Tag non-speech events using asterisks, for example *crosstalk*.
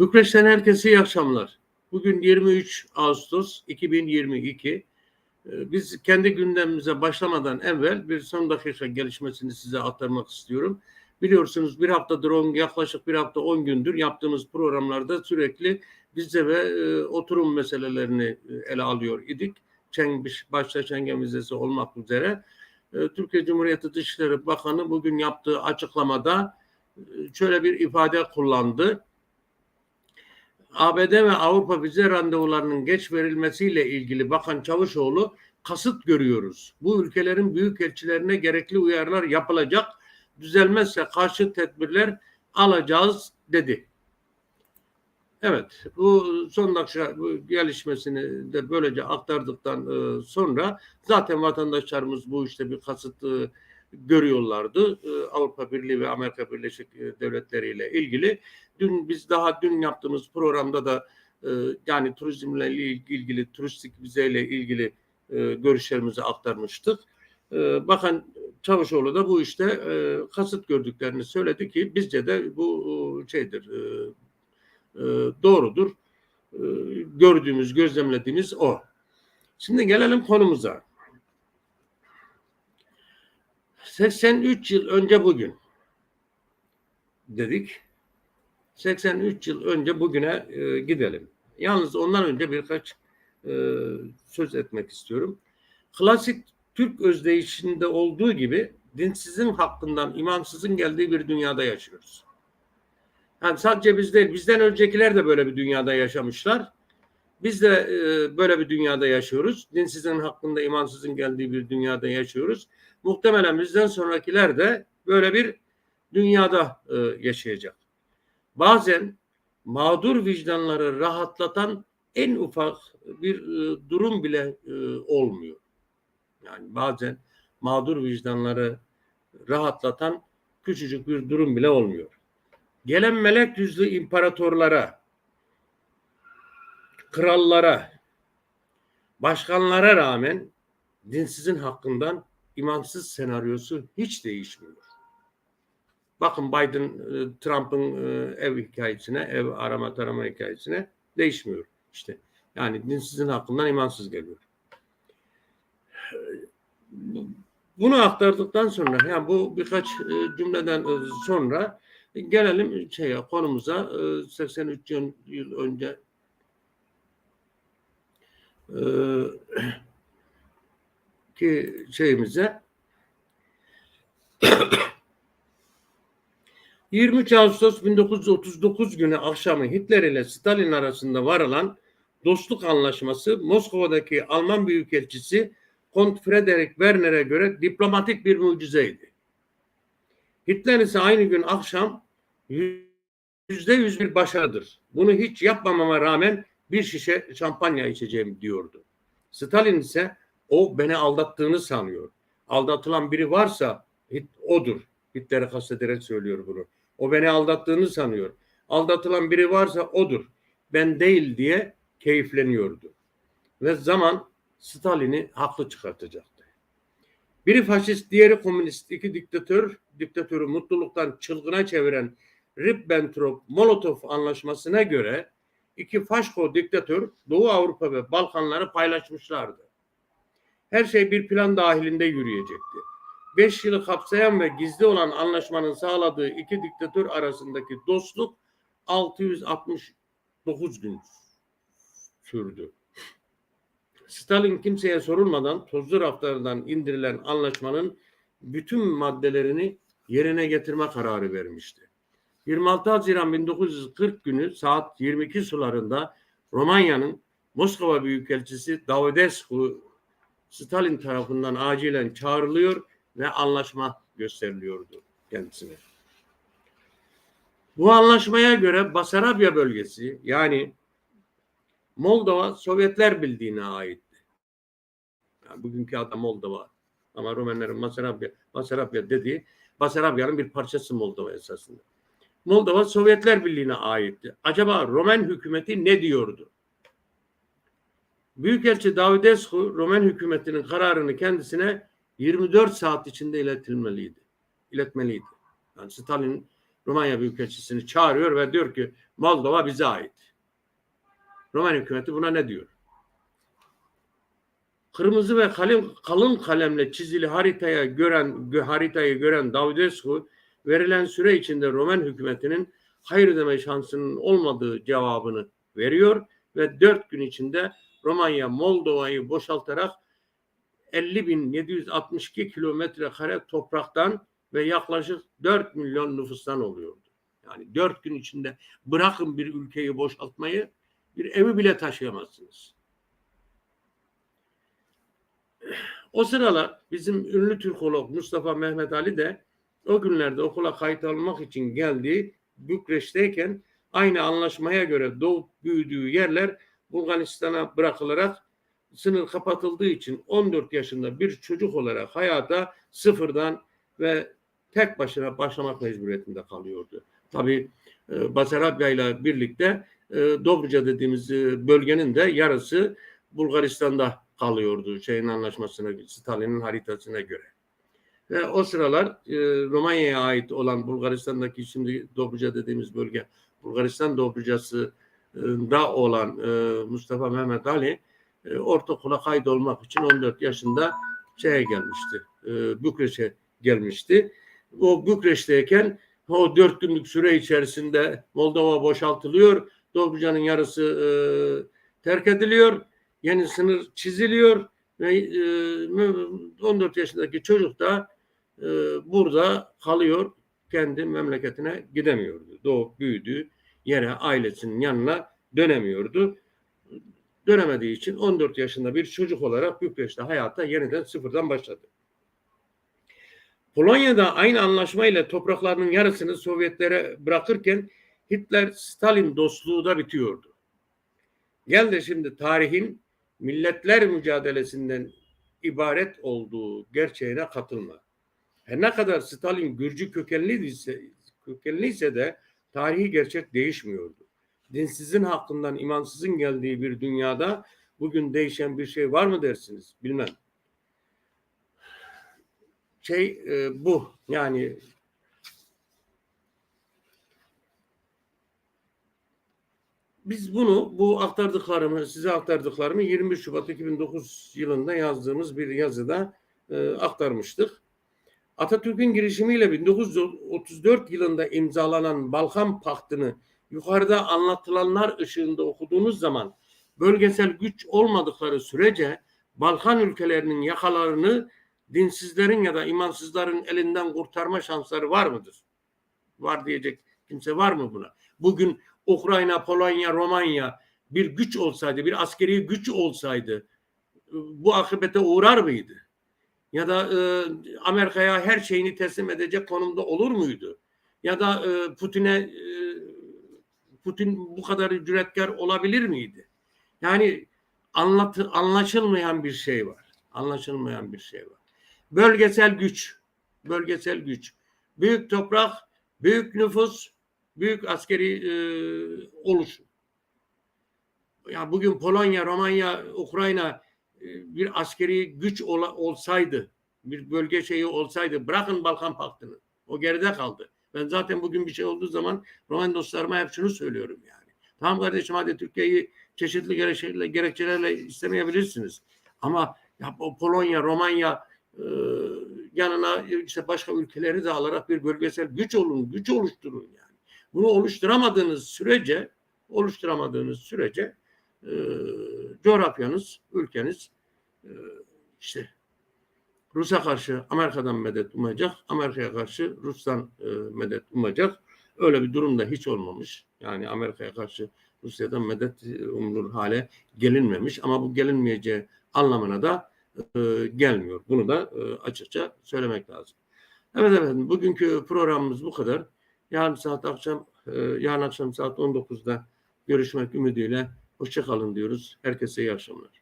Bükreş'ten herkese iyi akşamlar. Bugün 23 Ağustos 2022. Ee, Biz kendi gündemimize başlamadan evvel bir son dakika gelişmesini size aktarmak istiyorum. Biliyorsunuz bir haftadır on, yaklaşık bir hafta 10 gündür yaptığımız programlarda sürekli vize ve e, oturum meselelerini e, ele alıyor idik. Çeng, başta Schengen vizesi olmak üzere. E, Türkiye Cumhuriyeti Dışişleri Bakanı bugün yaptığı açıklamada e, şöyle bir ifade kullandı. ABD ve Avrupa vize randevularının geç verilmesiyle ilgili Bakan Çavuşoğlu kasıt görüyoruz. Bu ülkelerin büyükelçilerine gerekli uyarılar yapılacak. Düzelmezse karşı tedbirler alacağız dedi. Evet, bu son dakika bu gelişmesini de böylece aktardıktan e, sonra zaten vatandaşlarımız bu işte bir kasıt e, görüyorlardı. E, Avrupa Birliği ve Amerika Birleşik e, Devletleri ile ilgili. Dün biz daha dün yaptığımız programda da e, yani turizmle ilgili, turistik vizeyle ilgili e, görüşlerimizi aktarmıştık. Bakan Çavuşoğlu da bu işte kasıt gördüklerini söyledi ki bizce de bu şeydir, doğrudur. Gördüğümüz, gözlemlediğimiz o. Şimdi gelelim konumuza. 83 yıl önce bugün dedik. 83 yıl önce bugüne e, gidelim. Yalnız ondan önce birkaç e, söz etmek istiyorum. Klasik Türk özdeyişinde olduğu gibi dinsizin hakkından imansızın geldiği bir dünyada yaşıyoruz. Yani sadece biz değil, bizden öncekiler de böyle bir dünyada yaşamışlar. Biz de e, böyle bir dünyada yaşıyoruz. Dinsizin hakkında imansızın geldiği bir dünyada yaşıyoruz. Muhtemelen bizden sonrakiler de böyle bir dünyada e, yaşayacak. Bazen mağdur vicdanları rahatlatan en ufak bir e, durum bile e, olmuyor. Yani bazen mağdur vicdanları rahatlatan küçücük bir durum bile olmuyor. Gelen melek yüzlü imparatorlara, krallara, başkanlara rağmen dinsizin hakkından imansız senaryosu hiç değişmiyor. Bakın Biden e, Trump'ın e, ev hikayesine, ev arama tarama hikayesine değişmiyor. İşte yani dinsizin hakkından imansız geliyor. Bunu aktardıktan sonra yani bu birkaç e, cümleden sonra gelelim şeye konumuza 83 yıl önce *clears throat* ki şeyimize *clears throat* 23 Ağustos 1939 günü akşamı Hitler ile Stalin arasında varılan dostluk anlaşması Moskova'daki Alman Büyükelçisi Kont Frederick Werner'e göre diplomatik bir mucizeydi. Hitler ise aynı gün akşam yüzde yüz bir başarıdır. Bunu hiç yapmamama rağmen bir şişe şampanya içeceğim diyordu. Stalin ise o beni aldattığını sanıyor. Aldatılan biri varsa odur. Hitler'e kastederek söylüyor bunu. O beni aldattığını sanıyor. Aldatılan biri varsa odur. Ben değil diye keyifleniyordu. Ve zaman Stalin'i haklı çıkartacaktı. Biri faşist, diğeri komünist, iki diktatör, diktatörü mutluluktan çılgına çeviren Ribbentrop-Molotov anlaşmasına göre iki faşko diktatör Doğu Avrupa ve Balkanları paylaşmışlardı. Her şey bir plan dahilinde yürüyecekti. Beş yılı kapsayan ve gizli olan anlaşmanın sağladığı iki diktatör arasındaki dostluk 669 gün sürdü. Stalin kimseye sorulmadan tozlu raflardan indirilen anlaşmanın bütün maddelerini yerine getirme kararı vermişti. 26 Haziran 1940 günü saat 22 sularında Romanya'nın Moskova Büyükelçisi Davidescu Stalin tarafından acilen çağrılıyor ve anlaşma gösteriliyordu kendisine. Bu anlaşmaya göre Basarabya bölgesi yani Moldova Sovyetler Birliği'ne aitti. Yani bugünkü adı Moldova ama Romenlerin Basarabya, Basarabya dediği Basarabya'nın bir parçası Moldova esasında. Moldova Sovyetler Birliği'ne aitti. Acaba Romen hükümeti ne diyordu? Büyükelçi Davidescu Romen hükümetinin kararını kendisine 24 saat içinde iletilmeliydi. İletmeliydi. Yani Stalin Romanya Büyükelçisini çağırıyor ve diyor ki Moldova bize ait. Romanya hükümeti buna ne diyor? Kırmızı ve kalın, kalın kalemle çizili haritaya gören gö- haritayı gören Davudescu verilen süre içinde Roman hükümetinin hayır deme şansının olmadığı cevabını veriyor ve dört gün içinde Romanya Moldova'yı boşaltarak 50.762 kilometre kare topraktan ve yaklaşık 4 milyon nüfustan oluyordu. Yani 4 gün içinde bırakın bir ülkeyi boşaltmayı bir evi bile taşıyamazsınız. O sıralar bizim ünlü Türkolog Mustafa Mehmet Ali de o günlerde okula kayıt almak için geldiği Bükreş'teyken aynı anlaşmaya göre doğup büyüdüğü yerler Bulgaristan'a bırakılarak sınır kapatıldığı için 14 yaşında bir çocuk olarak hayata sıfırdan ve tek başına başlamak mecburiyetinde kalıyordu. Tabii e, Basarabya ile birlikte e, Dobruca dediğimiz e, bölgenin de yarısı Bulgaristan'da kalıyordu şeyin anlaşmasına, Stalin'in haritasına göre. Ve o sıralar e, Romanya'ya ait olan Bulgaristan'daki şimdi Dobruca dediğimiz bölge Bulgaristan Dobrucası e, da olan e, Mustafa Mehmet Ali e, ortaokula kaydolmak için 14 yaşında şeye gelmişti. E, Bükreş'e gelmişti. O Bükreş'teyken o dört günlük süre içerisinde Moldova boşaltılıyor. Dobruca'nın yarısı e, terk ediliyor. Yeni sınır çiziliyor ve e, 14 yaşındaki çocuk da e, burada kalıyor. Kendi memleketine gidemiyordu. Doğup büyüdüğü yere ailesinin yanına dönemiyordu. Dönemediği için 14 yaşında bir çocuk olarak Bükreş'te hayata yeniden sıfırdan başladı. Polonya'da aynı anlaşmayla topraklarının yarısını Sovyetlere bırakırken Hitler-Stalin dostluğu da bitiyordu. Gel de şimdi tarihin milletler mücadelesinden ibaret olduğu gerçeğine katılma. Her ne kadar Stalin Gürcü kökenliyse, kökenliyse de tarihi gerçek değişmiyordu. Dinsizin hakkından imansızın geldiği bir dünyada bugün değişen bir şey var mı dersiniz? Bilmem. Şey e, bu yani biz bunu bu aktardıklarımı size aktardıklarımı 21 Şubat 2009 yılında yazdığımız bir yazıda e, aktarmıştık. Atatürk'ün girişimiyle 1934 yılında imzalanan Balkan Paktı'nı yukarıda anlatılanlar ışığında okuduğunuz zaman bölgesel güç olmadıkları sürece Balkan ülkelerinin yakalarını dinsizlerin ya da imansızların elinden kurtarma şansları var mıdır? Var diyecek kimse var mı buna? Bugün Ukrayna, Polonya, Romanya bir güç olsaydı, bir askeri güç olsaydı bu akıbete uğrar mıydı? Ya da e, Amerika'ya her şeyini teslim edecek konumda olur muydu? Ya da e, Putin'e e, Putin bu kadar cüretkar olabilir miydi? Yani anlatı, anlaşılmayan bir şey var. Anlaşılmayan bir şey var. Bölgesel güç, bölgesel güç. Büyük toprak, büyük nüfus, büyük askeri e, oluşum. Ya bugün Polonya, Romanya, Ukrayna bir askeri güç ola, olsaydı, bir bölge şeyi olsaydı, bırakın Balkan Paktı'nı. O geride kaldı. Ben zaten bugün bir şey olduğu zaman Roman dostlarıma hep şunu söylüyorum yani. Tamam kardeşim hadi Türkiye'yi çeşitli gerekçelerle, gerekçelerle istemeyebilirsiniz. Ama ya Polonya, Romanya e, yanına işte başka ülkeleri de alarak bir bölgesel güç olun, güç oluşturun yani. Bunu oluşturamadığınız sürece oluşturamadığınız sürece e, coğrafyanız, ülkeniz e, işte Rus'a karşı Amerika'dan medet umacak, Amerika'ya karşı Rus'tan e, medet umacak. Öyle bir durumda hiç olmamış. Yani Amerika'ya karşı Rusya'dan medet umulur hale gelinmemiş ama bu gelinmeyeceği anlamına da e, gelmiyor. Bunu da e, açıkça söylemek lazım. Evet efendim bugünkü programımız bu kadar. Yarın saat akşam e, yarın akşam saat 19'da görüşmek ümidiyle hoşçakalın diyoruz. Herkese iyi akşamlar.